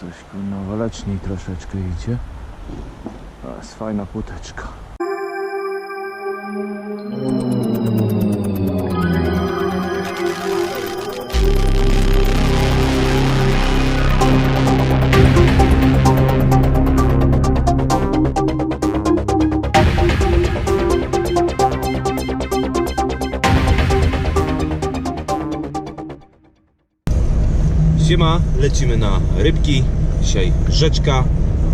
Coś kurno waleczniej troszeczkę idzie. To jest fajna. Siema, lecimy na rybki. Dzisiaj rzeczka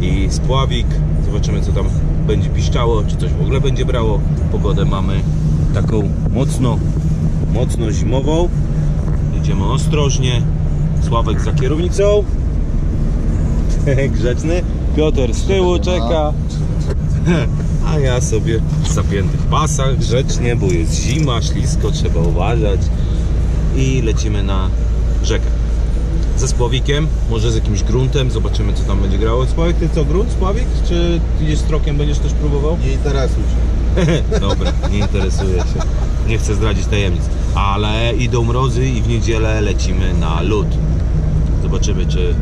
i spławik. Zobaczymy co tam będzie piszczało, czy coś w ogóle będzie brało. Pogodę mamy taką mocno, mocno zimową. Jedziemy ostrożnie. Sławek za kierownicą. Grzeczny. Piotr z tyłu czeka. A ja sobie w zapiętych pasach grzecznie, bo jest zima, ślisko, trzeba uważać. I lecimy na rzekę ze spławikiem, może z jakimś gruntem, zobaczymy co tam będzie grało. Spławik, ty co, grunt, spławik? Czy idziesz strokiem, będziesz też próbował? Nie interesuj się. Dobra, nie interesuję się. Nie chcę zdradzić tajemnic. Ale idą mrozy i w niedzielę lecimy na lód. Zobaczymy, czy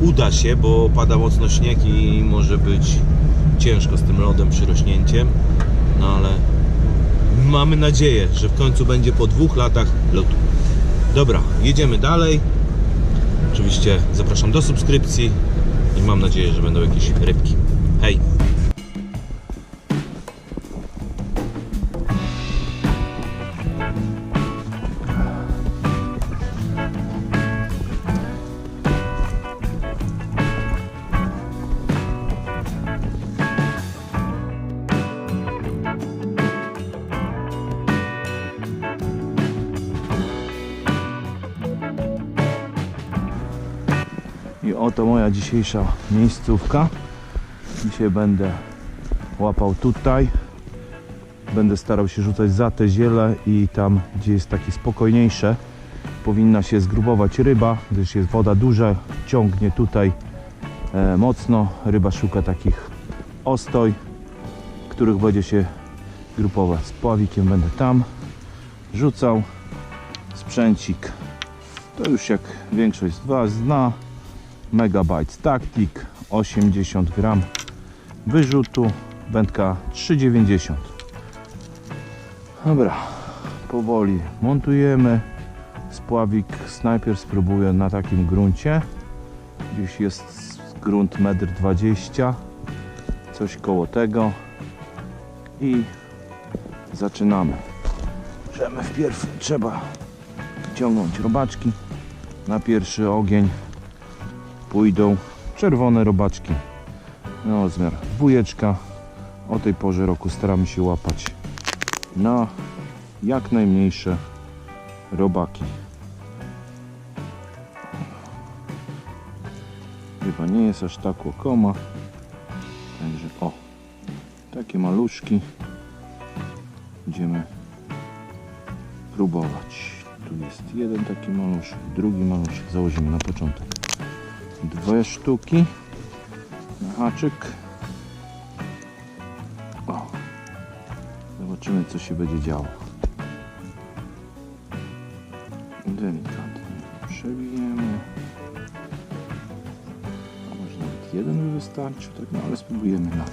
uda się, bo pada mocno śnieg i może być ciężko z tym lodem, przyrośnięciem. No ale mamy nadzieję, że w końcu będzie po dwóch latach lotu. Dobra, jedziemy dalej. Oczywiście zapraszam do subskrypcji i mam nadzieję, że będą jakieś rybki. Hej! Oto moja dzisiejsza miejscówka. Dzisiaj będę łapał tutaj. Będę starał się rzucać za te ziele i tam, gdzie jest takie spokojniejsze, powinna się zgrubować ryba, gdyż jest woda duża, ciągnie tutaj e, mocno. Ryba szuka takich ostoj, których będzie się grupować. Z pławikiem będę tam rzucał. Sprzęcik to już jak większość z Was zna. Megabytes Tactic 80 gram wyrzutu wędka 3,90 dobra powoli montujemy. Spławik najpierw spróbuję na takim gruncie. Gdzieś jest grunt 1,20 m coś koło tego. I zaczynamy. Możemy wpierw trzeba ciągnąć robaczki. Na pierwszy ogień pójdą czerwone robaczki na rozmiar dwójeczka. O tej porze roku staramy się łapać na jak najmniejsze robaki. Chyba nie jest aż tak łokoma. Także o, takie maluszki będziemy próbować. Tu jest jeden taki maluszek, drugi maluszek. Założymy na początek dwie sztuki. Na haczyk. O. zobaczymy co się będzie działo. Delikatnie przewijemy a może nawet jeden by wystarczył? Tak no ale spróbujemy na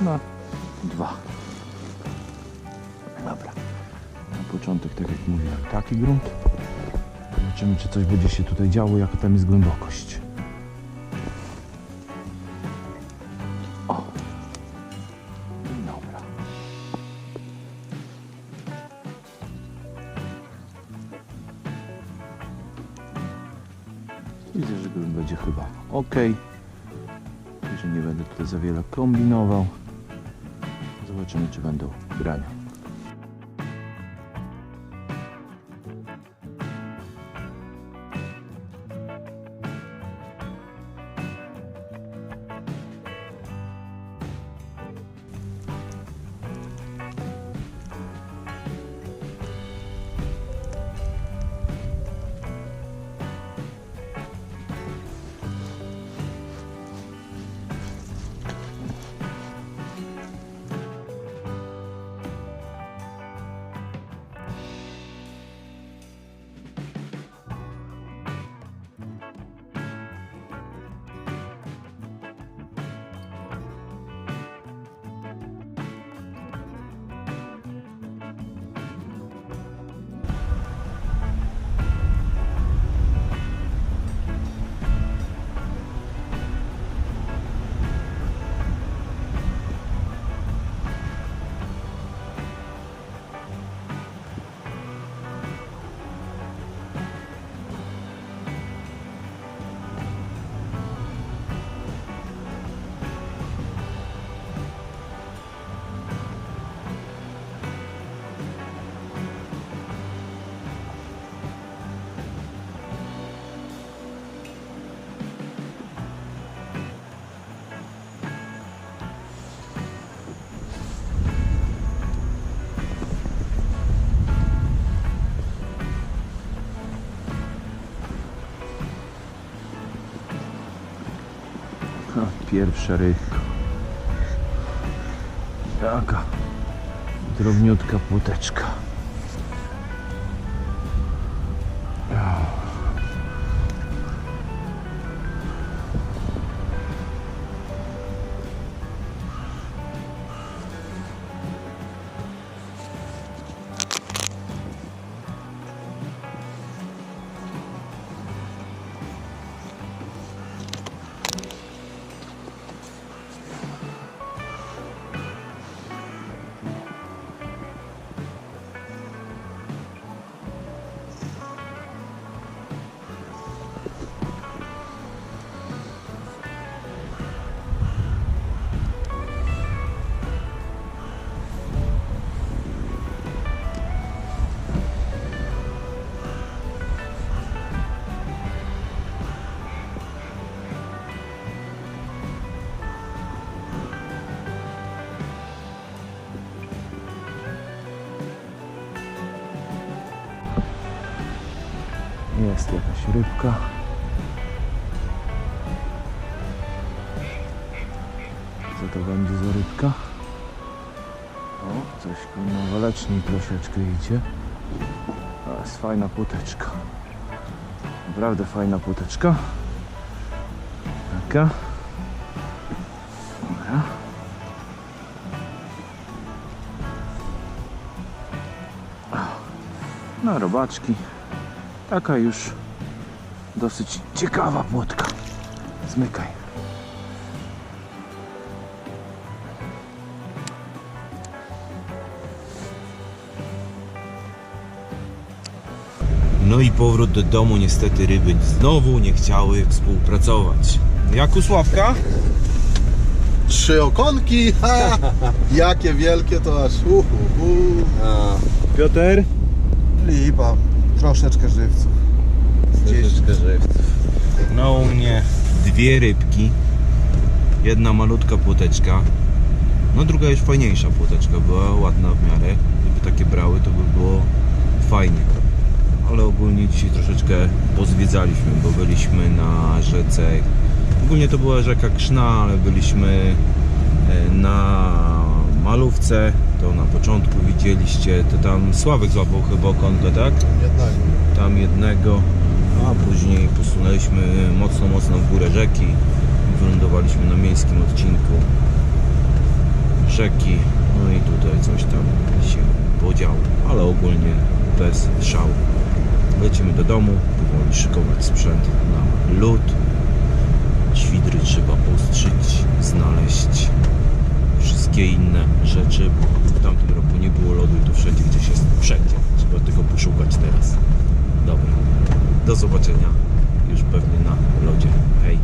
na dwa. Dobra. Na początek tak jak mówiłem taki grunt Zobaczymy, czy coś będzie się tutaj działo, jaka tam jest głębokość. O. Dobra. Widzę, że grunt będzie chyba ok. Że nie będę tutaj za wiele kombinował. Zobaczymy, czy będą brania. Pierwsza rybka. Taka drobniutka płoteczka. Jest jakaś rybka. Co to będzie za rybka? O, coś kurwa waleczniej troszeczkę idzie. To jest fajna płoteczka. Naprawdę fajna płoteczka. Taka. No, robaczki. Taka już dosyć ciekawa płotka. Zmykaj. No i powrót do domu, niestety ryby znowu nie chciały współpracować. Jak u Sławka? Trzy okonki, ha! Jakie wielkie to aż uhu, uhu. Piotr? Lipa, troszeczkę żywców. Troszeczkę żywców. No u mnie dwie rybki, jedna malutka płoteczka, no druga już fajniejsza płoteczka, była ładna w miarę. Gdyby takie brały, to by było fajnie. Ale ogólnie dzisiaj troszeczkę pozwiedzaliśmy, bo byliśmy na rzece. Ogólnie to była rzeka Krzna, ale byliśmy e, na Malówce. To na początku widzieliście, to tam Sławek złapał chyba okonkę, tak? Jednego. tam jednego, a później posunęliśmy mocno, mocno w górę rzeki i wylądowaliśmy na miejskim odcinku rzeki, no i tutaj coś tam się podziało, ale ogólnie bez szału. Lecimy do domu, powoli szykować sprzęt na lód. Tamtym roku nie było lodu i tu wszędzie gdzieś jest wszędzie. Trzeba tylko poszukać teraz. Dobra, do zobaczenia już pewnie na lodzie. Hej!